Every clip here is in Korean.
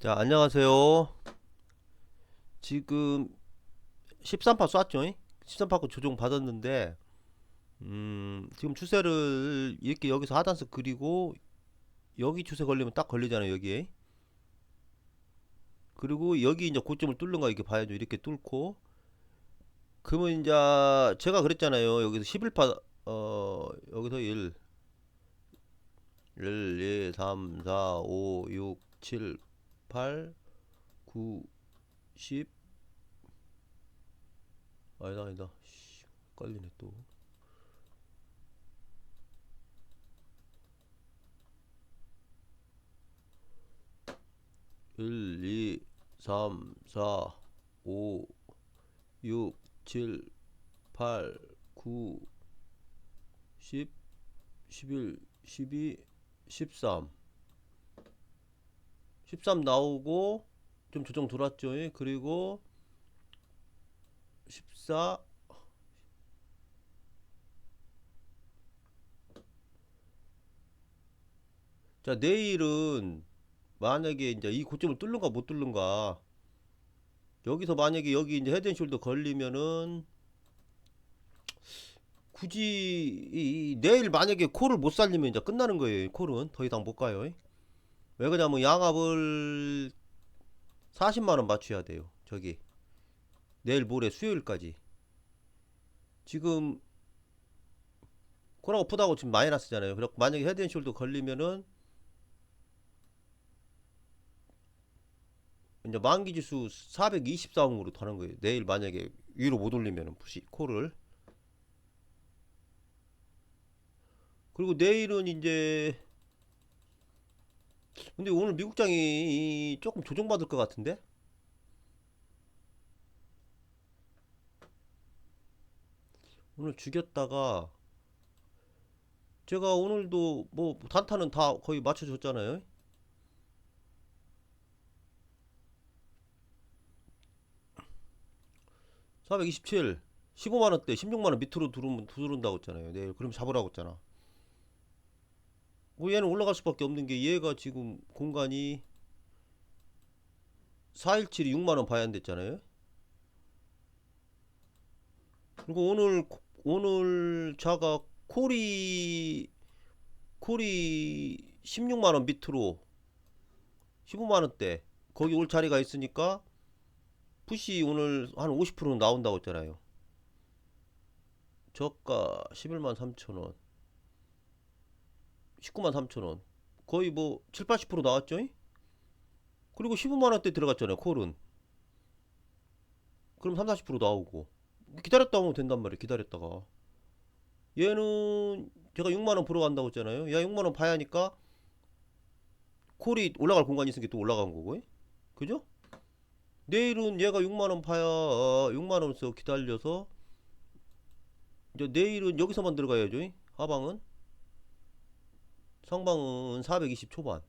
자, 안녕하세요. 지금 13파 쐈죠? 13파 조정 받았는데, 음, 지금 추세를 이렇게 여기서 하단스 그리고 여기 추세 걸리면 딱 걸리잖아요, 여기에. 그리고 여기 이제 고점을 뚫는 거 이렇게 봐야죠. 이렇게 뚫고. 그러면 이제 제가 그랬잖아요. 여기서 11파, 어, 여기서 1, 1, 2, 3, 4, 5, 6, 7, 8, 9, 10 아니다 아니다. 씨, 걸리네 또. 1, 2, 3, 4, 5, 6, 7, 8, 9, 10, 11, 12, 13 13 나오고 좀 조정 들어왔죠. 예? 그리고 14 자, 내일은 만약에 이제 이 고점을 뚫는가 못 뚫는가 여기서 만약에 여기 이제 헤드앤숄더 걸리면은 굳이 이, 이 내일 만약에 콜을 못 살리면 이제 끝나는 거예요. 콜은 더 이상 못 가요. 예? 왜 그러냐면 양압을 40만원 맞춰야 돼요 저기. 내일 모레 수요일까지. 지금 코로나가 푸다고 지금 마이너스잖아요. 그래서 만약에 헤드앤숄더 걸리면은 이제 만기지수 424으로 가는 거예요. 내일 만약에 위로 못 올리면은 푸시 콜을 그리고 내일은 이제 근데 오늘 미국장이 조금 조정받을 것 같은데? 오늘 죽였다가 제가 오늘도 뭐 단타는 다 거의 맞춰줬잖아요. (427) 15만원대 16만원 밑으로 들어오면 들어온다고 했잖아요 내일 그럼 잡으라고 했잖아 뭐 얘는 올라갈 수밖에 없는 게 얘가 지금 공간이 417이 6만원 봐야 안 됐잖아요. 그리고 오늘 오늘 자가 콜이 콜이 16만원 밑으로 15만원대 거기 올 자리가 있으니까 푸시 오늘 한 50%는 나온다고 했잖아요. 저가 11만 3천원 19만 3천 원. 거의 뭐 7, 80% 나왔죠? 그리고 15만 원대 들어갔잖아요 콜은. 그럼 3, 40% 나오고. 기다렸다 오면 된단 말이에요 기다렸다가. 얘는 제가 6만 원 보러 간다고 했잖아요. 야 6만 원 봐야 하니까 콜이 올라갈 공간이 있으니까 또 올라간 거고. 그죠? 내일은 얘가 6만원 봐야 6만 원 써 기다려서 이제 내일은 여기서만 들어가야죠 하방은 성방은 420 초반.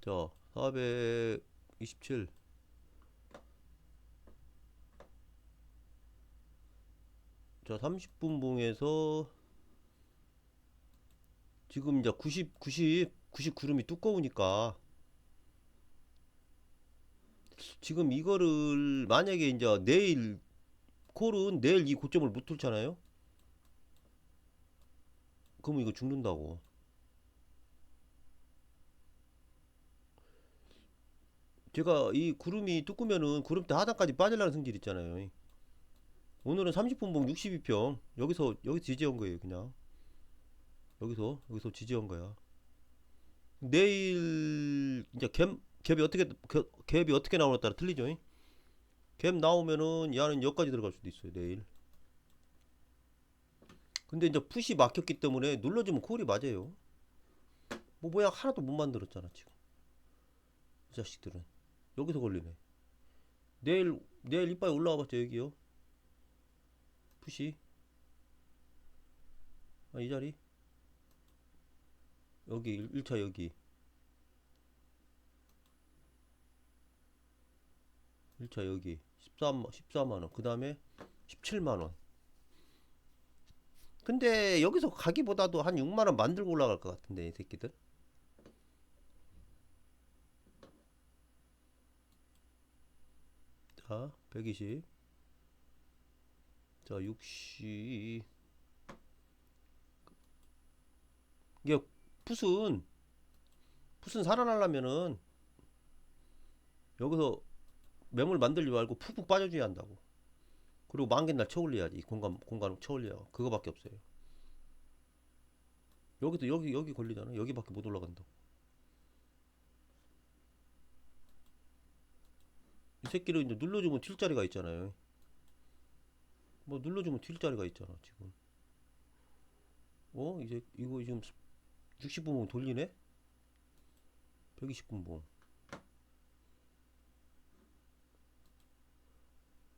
자, 427. 자, 30분 봉에서 지금 이제 90, 90, 90 구름이 두꺼우니까 지금 이거를 만약에 이제 내일 콜은 내일 이 고점을 못 뚫잖아요. 그러면 이거 죽는다고. 제가 이 구름이 뚜꾸면은 구름대 하단까지 빠질라는 성질 있잖아요. 오늘은 30분 봉 62평. 여기서 여기서 지지한 거예요 그냥. 여기서 여기서 지지한 거야. 내일 이제 갭 갭이 어떻게 갭- 갭이 어떻게 나오냐에 따라 틀리죠. 갭 나오면은 야는 여기까지 들어갈 수도 있어요 내일 근데 이제 풋이 막혔기 때문에 눌러주면 콜이 맞아요. 뭐 모양 하나도 못 만들었잖아 지금. 이 자식들은 여기서 걸리네. 내일 내일 이빨 올라와봤자 여기요. 풋이 아, 이 자리 여기 1차 여기 1차 여기 13, 14만원 그 다음에 17만원 근데 여기서 가기보다도 한 6만 원 만들고 올라갈 것 같은데 이 새끼들. 자, 120. 자, 60. 이게 풋은 풋은 살아나려면은 여기서 매물 만들지 말고 푹푹 빠져줘야 한다고. 그리고 만개날 쳐올려야지. 공간 공간 쳐올려. 그거밖에 없어요. 여기도 여기 여기 걸리잖아. 여기밖에 못 올라간다고. 이 새끼를 이제 눌러주면 튈 자리가 있잖아요. 뭐 눌러주면 튈 자리가 있잖아 지금. 어 이제 이거 지금 60분봉 돌리네? 120분봉.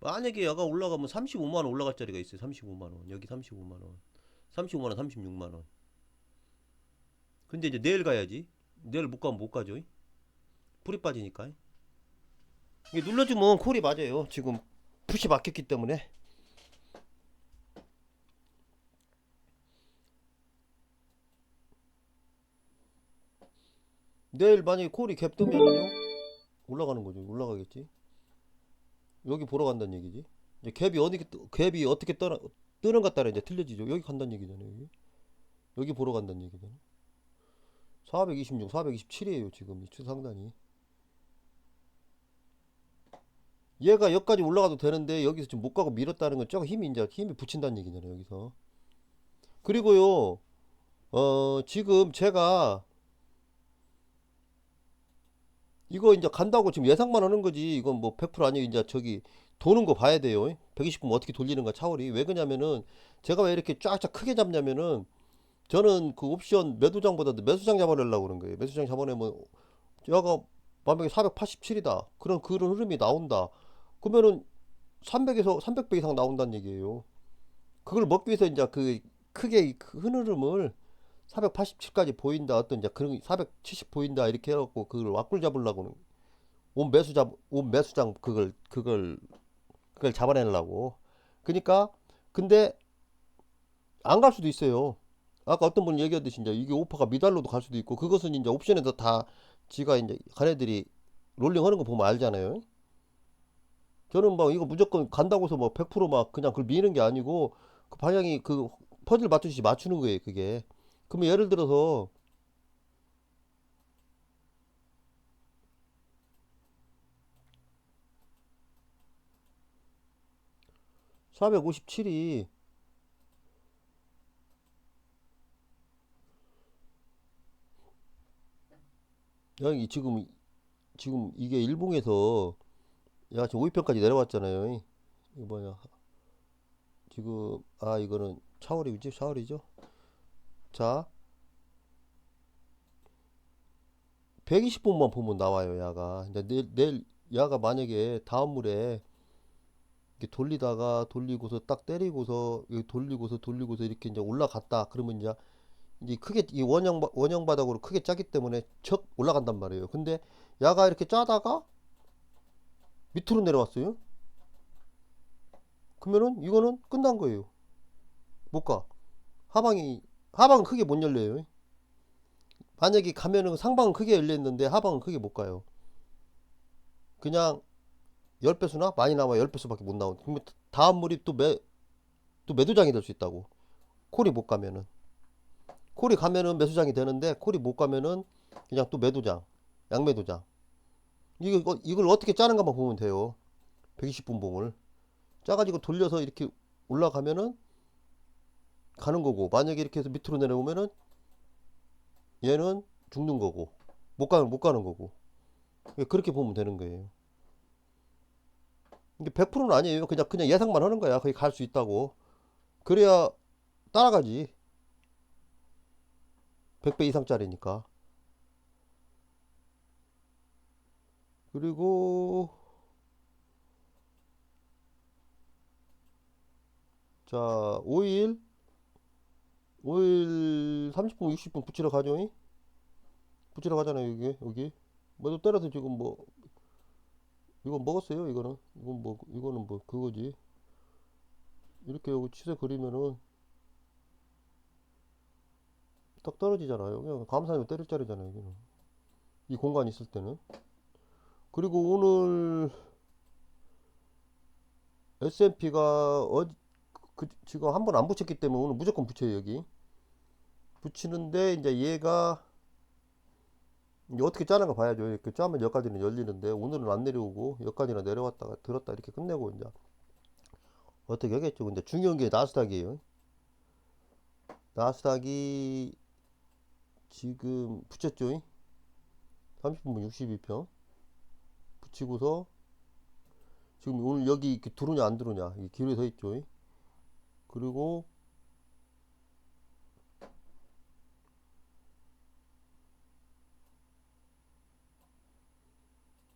만약에 야가 올라가면 35만 원 올라갈 자리가 있어요. 35만 원. 여기 35만 원. 35만 원, 36만 원. 근데 이제 내일 가야지. 내일 못 가면 못 가죠. 풀이 빠지니까. 이게 눌러주면 콜이 맞아요. 지금 푸시 막혔기 때문에. 내일 만약에 콜이 갭 뜨면요 올라가는 거죠. 올라가겠지. 여기 보러 간다는 얘기지. 이제 갭이 어디 갭이 어떻게 떠나 뜨는 것 따라 이제 틀려지죠. 여기 간다는 얘기잖아요. 여기 여기 보러 간다는 얘기잖아요. 426, 427이에요. 지금 이 추상단이. 얘가 여기까지 올라가도 되는데 여기서 지금 못 가고 밀었다는 건 조금 힘이 이제 힘이 붙인다는 얘기잖아요. 여기서. 그리고요. 어 지금 제가 이거 이제 간다고 지금 예상만 하는 거지. 이건 뭐 100% 아니고 이제 저기 도는 거 봐야 돼요. 120분 어떻게 돌리는가 차월이. 왜 그러냐면은 제가 왜 이렇게 쫙쫙 크게 잡냐면은 저는 그 옵션 매도장보다도 매수장 잡아내려고 그런 거예요. 매수장 잡아내면 야가 만약에 487이다. 그런 그런 흐름이 나온다. 그러면은 300에서 300배 이상 나온다는 얘기예요. 그걸 먹기 위해서 이제 그 크게 그 흐름을 487까지 보인다 어떤 이제 그런 470 보인다 이렇게 해갖고 그걸 왁굴 잡으려고는 온 매수 잡, 온 매수장 그걸 그걸 그걸 잡아내려고. 그러니까 근데 안 갈 수도 있어요. 아까 어떤 분이 얘기하듯이 이제 이게 오퍼가 미달로도 갈 수도 있고 그것은 이제 옵션에서 다 지가 이제 가네들이 롤링 하는 거 보면 알잖아요. 저는 막 이거 무조건 간다고 해서 뭐 100%막 그냥 그걸 미는 게 아니고 그 방향이 그 퍼즐 맞추듯이 맞추는 거예요, 그게. 그러면 예를 들어서 (457이) 여기 지금 지금 이게 일봉에서 야 지금 5위편까지 내려왔잖아요. 이거 뭐냐. 지금 아 이거는 차월이지 차월이죠 자 120분만 보면 나와요 야가. 이제 내일, 내일 야가 만약에 다음 물에 이렇게 돌리다가 돌리고서 딱 때리고서 돌리고서 돌리고서 이렇게 이제 올라갔다. 그러면 이제 이제 크게 이 원형 바- 원형 바닥으로 크게 짜기 때문에 적 올라간단 말이에요. 근데 야가 이렇게 짜다가 밑으로 내려왔어요? 그러면은 이거는 끝난 거예요. 못 가. 하방이 하방은 크게 못 열려요. 만약에 가면은 상방은 크게 열렸는데 하방은 크게 못 가요. 그냥 10배수나 많이 나와 10배수밖에 못 나온 그러면 다음 물이 또 매, 또 매도장이 될 수 있다고. 콜이 못 가면은. 콜이 가면은 매수장이 되는데 콜이 못 가면은 그냥 또 매도장 양매도장. 이거 이걸 어떻게 짜는가만 보면 돼요. 120분봉을. 짜가지고 돌려서 이렇게 올라가면은 가는 거고 만약에 이렇게 해서 밑으로 내려오면은 얘는 죽는 거고 못 가는 못 가는 거고 그렇게 보면 되는 거예요. 이게 100%는 아니에요. 그냥 그냥 예상만 하는 거야. 거기 갈 수 있다고. 그래야 따라가지. 100배 이상짜리니까. 그리고 자, 5일 5일 30분 60분 붙이러 가죠. 잉? 붙이러 가잖아요, 여기. 여기. 뭐도 때려서 지금 뭐 이건 먹었어요, 이거는. 이건 뭐 이거는 뭐 그거지. 이렇게 여기 치세 그리면은 딱 떨어지잖아요. 그냥 감사하면 때릴 자리잖아요, 여기는. 이 공간이 있을 때는. 그리고 오늘 S&P가 어, 그, 지금 한 번 안 붙였기 때문에 오늘 무조건 붙여요 여기. 붙이는데 이제 얘가 이제 어떻게 짜는가 봐야죠. 이렇게 짜면 여기까지는 열리는데 오늘은 안 내려오고 여기까지나 내려왔다가 들었다 이렇게 끝내고 이제 어떻게 하겠죠. 근데 중요한 게 나스닥이에요. 나스닥이 지금 붙였죠. 30분 62평 붙이고서 지금 오늘 여기 이렇게 들어오냐 안 들어오냐 이 기로에 서 있죠 그리고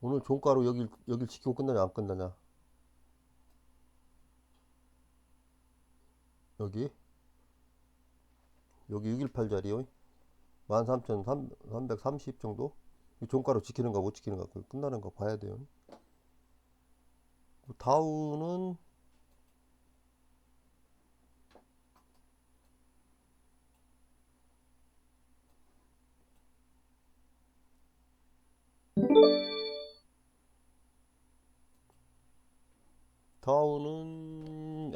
오늘 종가로 여길 여길 지키고 끝나냐 안 끝나냐? 여기? 여기 618짜리요? 13,330 정도? 이 종가로 지키는가 못 지키는가 그 끝나는 거 봐야 돼요. 다우는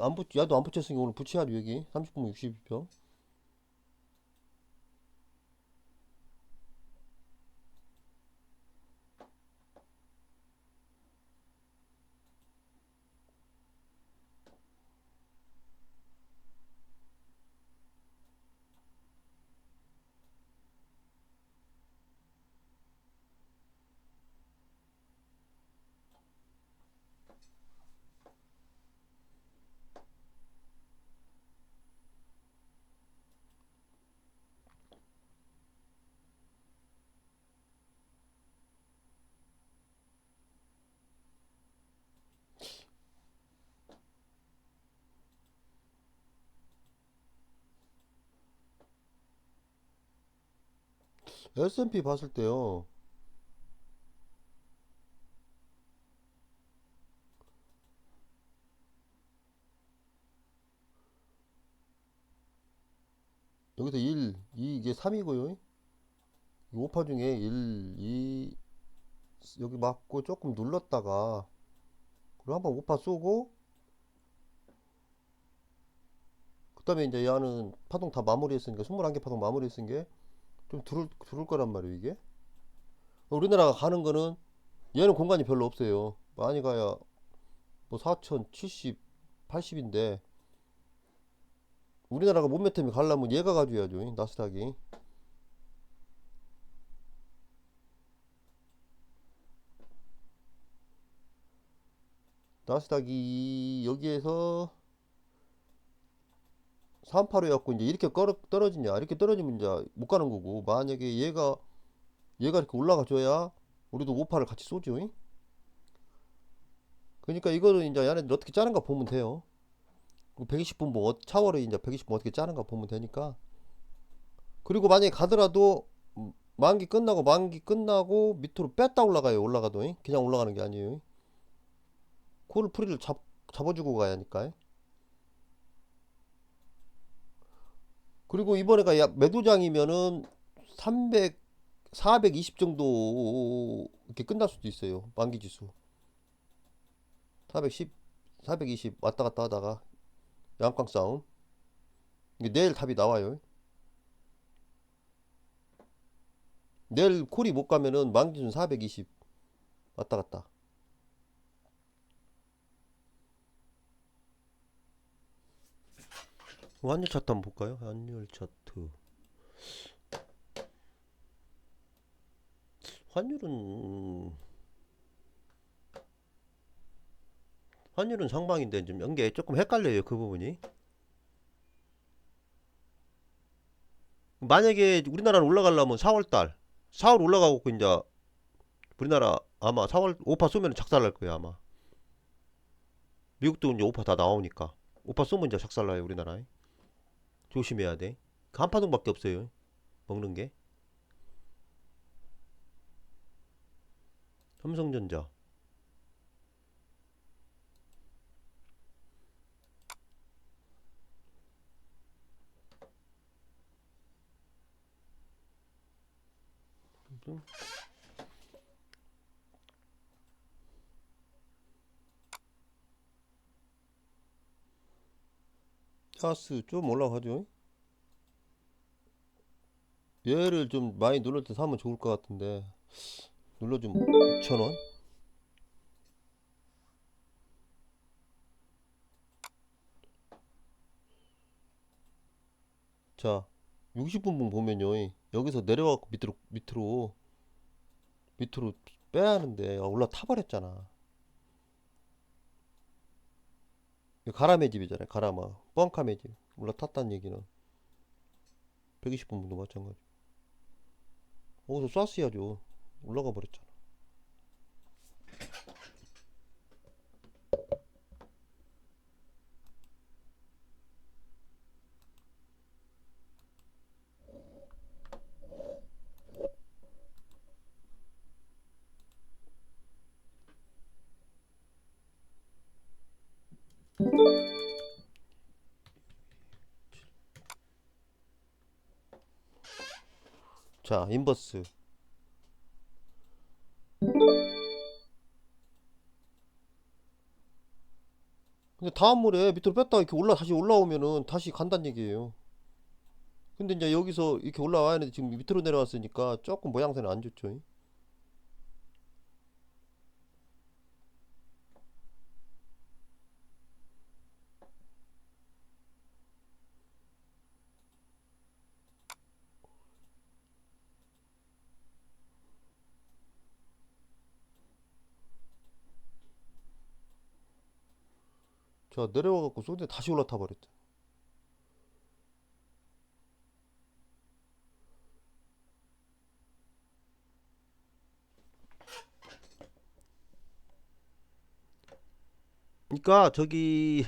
안 붙, 야도 안 붙였으니까 오늘 붙여야죠 여기. 30분 62평 S&P 봤을 때요. 여기서 1, 2 이게 3이고요. 5파 중에 1, 2 여기 맞고 조금 눌렀다가 그리고 한번 5파 쏘고 그 다음에 이제 얘는 파동 다 마무리했으니까 21개 파동 마무리했은 게 좀 들을, 들을 거란 말이에요 이게? 우리나라가 가는 거는 얘는 공간이 별로 없어요. 많이 가야 뭐 4070, 80인데 우리나라가 몸매 때문에 가려면 얘가 가줘야죠 나스닥이. 나스닥이 여기에서 385 해갖고 이제 이렇게 걸어, 떨어지냐 이렇게 떨어지면 이제 못 가는 거고 만약에 얘가 얘가 이렇게 올라가 줘야 우리도 58을 같이 쏘죠 잉? 그러니까 이거는 이제 얘네들 어떻게 짜는가 보면 돼요 120분 뭐 어- 차월에 이제 120분 어떻게 짜는가 보면 되니까 그리고 만약에 가더라도 음, 만기 끝나고 만기 끝나고 밑으로 뺐다 올라가요 올라가도 잉? 그냥 올라가는 게 아니에요 잉? 코를 프리를 잡, 잡아주고 가야 하니까 그리고 이번에가 야 매도장이면은 300, 420 정도 이렇게 끝날 수도 있어요. 만기 지수. 410, 420 왔다 갔다 하다가 양광 싸움. 내일 답이 나와요. 내일 콜이 못 가면은 만기 지수 420 왔다 갔다. 환율 차트 한번 볼까요? 환율 차트. 환율은 환율은 상방인데 좀 연계 조금 헷갈려요 그 부분이. 만약에 우리나라는 올라가려면 4월달 4월 올라가고 이제 우리나라 아마 4월 5파 쏘면 작살날 거예요 아마. 미국도 이제 5파 다 나오니까 5파 쏘면 이제 작살나요 우리나라에. 조심해야 돼. 그 한파동밖에 없어요. 먹는 게. 삼성전자. 음. 사스 좀 올라가죠. 얘를 좀 많이 때 사면 좋을 것 같은데 눌러주면 6,000원. 자, 60분분 보면요. 여기서 내려가고 밑으로 밑으로 밑으로 빼야 하는데 아, 올라타 버렸잖아. 이거 가라매 집이잖아요. 가라마. 뻥카매 집. 올라탔다는 얘기는 120분분도 마찬가지. 거기서 쐈어야죠. 올라가 버렸잖아. 자, 인버스. 근데 다음 물에 밑으로 뺐다가 이렇게 올라 다시 올라오면은 다시 간다는 얘기예요. 근데 이제 여기서 이렇게 올라와야 하는데 지금 밑으로 내려왔으니까 조금 모양새는 안 좋죠. 자, 내려와갖고 쏘는데 다시 올라타 버렸죠. 그러니까 저기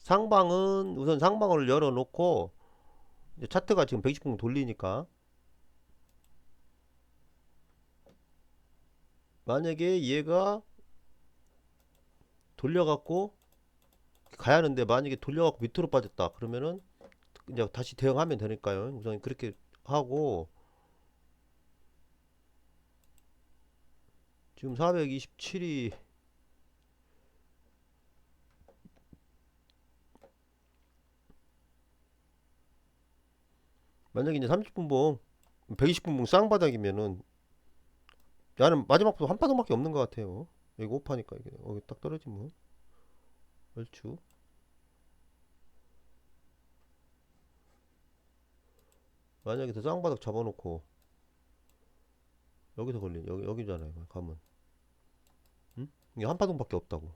상방은 우선 상방을 열어놓고 차트가 지금 120분 돌리니까 만약에 얘가 돌려갖고 가야 하는데 만약에 돌려갖고 밑으로 빠졌다. 그러면은 이제 다시 대응하면 되니까요. 우선 그렇게 하고. 지금 427이 만약에 이제 30분봉 120분봉 쌍바닥이면은 나는 마지막부터 한 파동밖에 없는 것 같아요. 이거 5파니까 이게 여기 딱 떨어지면. 얼추 만약에 더 쌍바닥 잡아놓고 여기서 걸린 여기 여기잖아요 가면 응? 이게 한 파동밖에 없다고.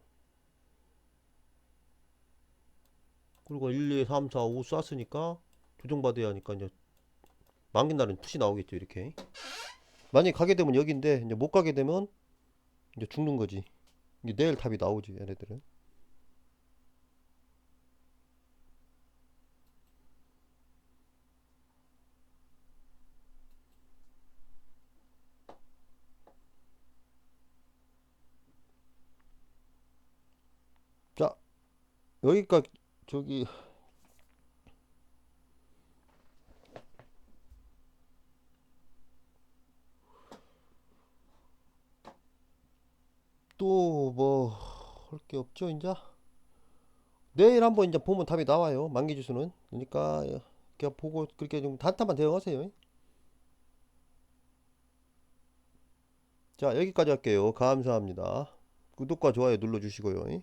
그리고 1, 2, 3, 4, 5 쐈으니까 조정받아야 하니까 이제 만긴 날은 푸시 나오겠죠 이렇게. 만약에 가게 되면 여기인데 이제 못 가게 되면 이제 죽는 거지. 이제 내일 답이 나오지 얘네들은 자 여기까지 저기 또 뭐 할 게 없죠 이제 내일 한번 이제 보면 답이 나와요 만기 지수는. 그러니까 그냥 보고 그렇게 좀 단타만 대응하세요. 자 여기까지 할게요. 감사합니다. 구독과 좋아요 눌러주시고요